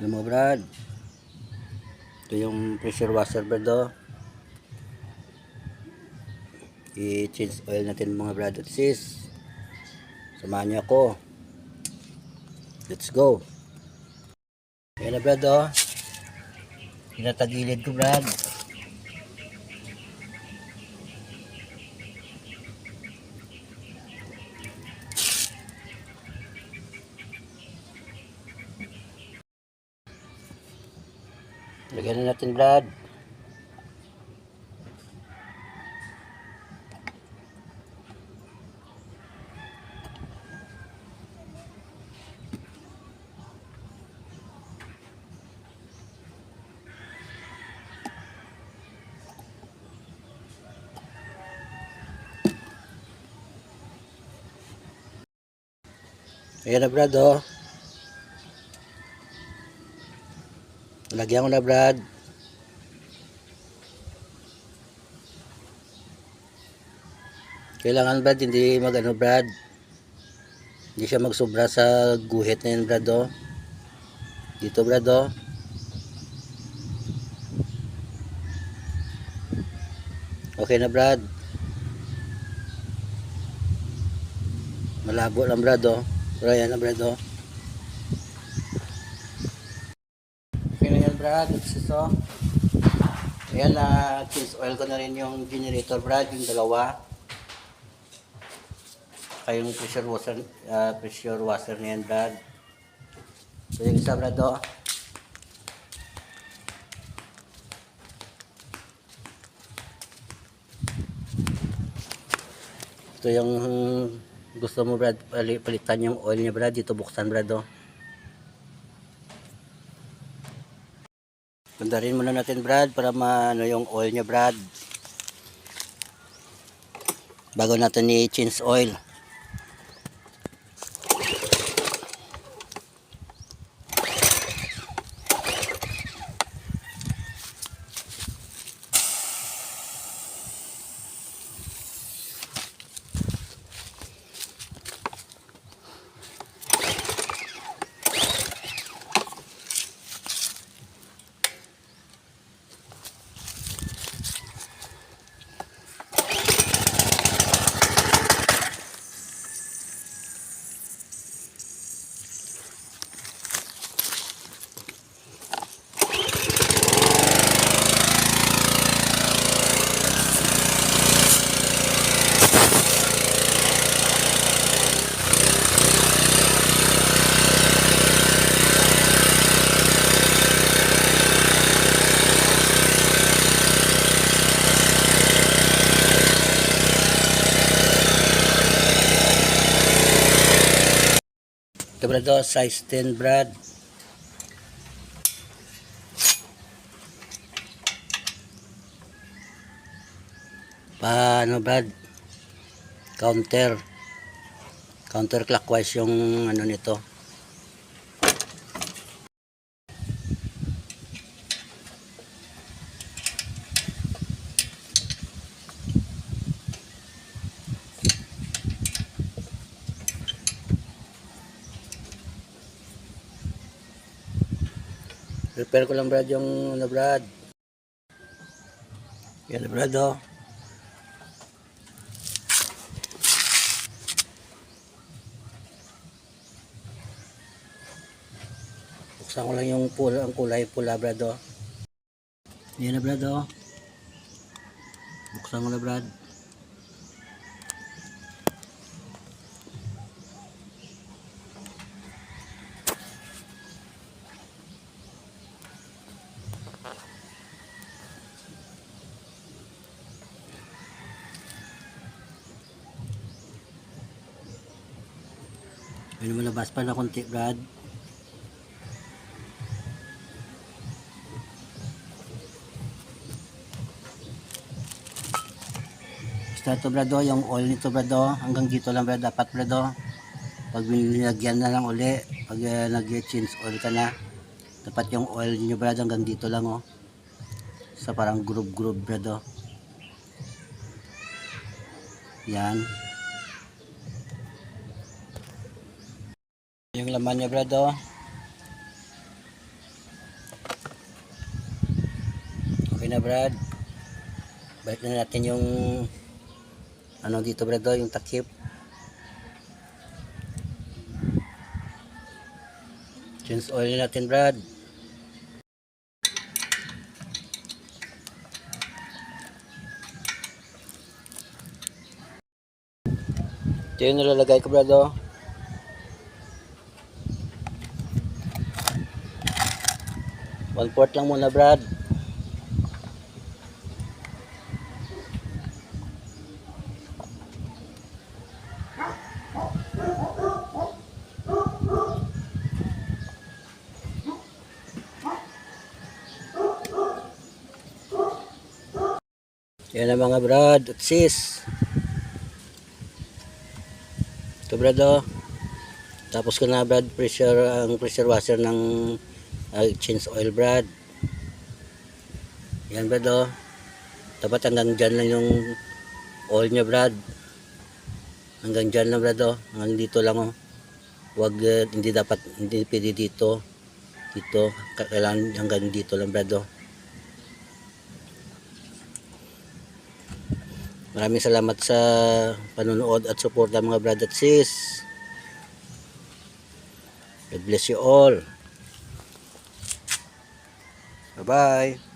Yung mga brad. Ito yung pressure washer brad oh. I-change oil natin mga brad at sis. Samahan niyo ako. Let's go. Ayan na brad oh. Pinatagilid ko brad. Lagyan na natin brad. Ayan na brad oh. Lagyan ko na brad. Kailangan brad hindi magano brad. Hindi siya magsobra sa guhit na yun brad oh. Dito brad oh. Okay na brad. Malabo lang brad oh. Pero ayan na brad oh. Okay na yan brad. It's so. Ayan na change oil ko na rin yung generator brad. Yung dalawa. Kaya yung pressure washer, ah, pressure washer na yan brad. So yung isa brad oh. Ito yung gusto mo Brad pali- palitan yung oil niya Brad dito buksan Brad oh. Pandarin muna natin Brad para maano yung oil niya Brad. Bago natin i-change oil. Ito Brad oh, size 10 Brad. Paano Brad? Counter. Counter clockwise yung ano nito. Repair ko lang Brad yung ano Brad. Yan Brad oh. Buksan ko lang yung pula, ang kulay pula Brad oh. Yan na Brad oh. Buksan ko na Brad. May lumalabas pa na konti Brad. Basta ito Brad oh, yung oil nito Brad oh, hanggang dito lang Brad dapat Brad oh. Pag nilagyan na lang uli, pag uh, nag-change oil ka na, dapat yung oil niyo Brad hanggang dito lang oh. Sa parang groove-groove Brad oh. Yan. yung laman niya brad oh. Okay na brad. Balik na natin yung ano dito brad oh yung takip. Change oil natin brad. Ito yung nilalagay ko brad oh. One fourth lang muna Brad. Yan ang mga brad at sis. Ito brad oh. Tapos ko na brad pressure ang pressure washer ng uh, change oil brad. Yan brad oh. Dapat hanggang dyan lang yung oil niya brad. Hanggang dyan lang brad oh. Hanggang dito lang oh. Huwag uh, hindi dapat hindi pwede dito. Dito kailangan hanggang dito lang brad oh. Maraming salamat sa panonood at suporta mga brad at sis. God bless you all. 拜。